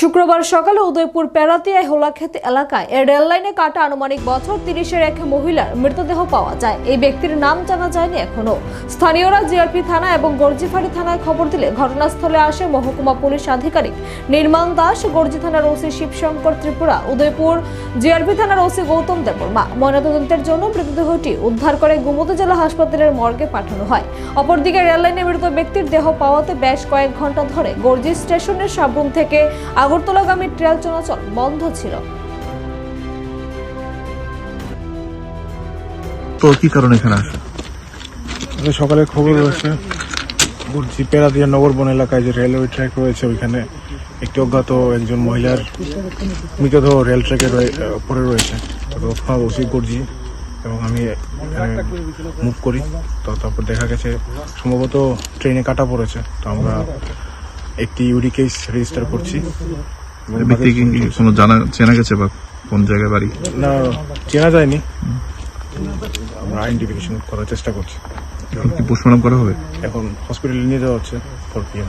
শুক্রবার সকালে উদয়পুর প্যারাতিয়ায় হোলাক্ষেত এলাকায় রেললাইনে রেল লাইনে কাটা আনুমানিক বছর তিরিশের এক মহিলার মৃতদেহ পাওয়া যায়। এই ব্যক্তির নাম জানা যায়নি এখনও স্থানীয়রা জিআরপি থানা এবং গর্জিফাড়ি থানায় খবর দিলে ঘটনাস্থলে আসে মহকুমা পুলিশ আধিকারিক নির্মাণ দাস। গর্জি থানার ওসি শিবশঙ্কর ত্রিপুরা। উদয়পুর জিআরপি থানার ওসি গৌতম দেববর্মা ময়নাতদন্তের জন্য মৃতদেহটি উদ্ধার করে গুমতি জেলা হাসপাতালের মর্গে পাঠানো হয়। অপরদিকে রেললাইনে মৃত ব্যক্তির দেহ পাওয়াতে বেশ কয়েক ঘণ্টা ধরে গর্জি স্টেশনের সাবরুম থেকে আগরতলাগামী ট্রেল চলাচল বন্ধ ছিল। তো কি কারণে এখানে আসে? সকালে খবর রয়েছে বলছি পেরাদিয়া নগরবন এলাকায় যে রেলওয়ে ট্র্যাক রয়েছে ওইখানে একটি অজ্ঞাত একজন মহিলার মৃতদেহ রেল ট্র্যাকে পড়ে রয়েছে। তো তৎক্ষণাৎ ওসি গর্জি এবং আমি মুভ করি। তো তারপর দেখা গেছে সম্ভবত ট্রেনে কাটা পড়েছে। তো আমরা একটি ইউডি কেস রেজিস্টার করছি। কোনো জানা চেনা গেছে বা কোন জায়গায় বাড়ি? না চেনা যায়নি। আমরা আইডেন্টিফিকেশন করার চেষ্টা করছি। এখন পোস্টমর্টম করা হবে? এখন হসপিটালে নিয়ে যাওয়া হচ্ছে ফোর পিএম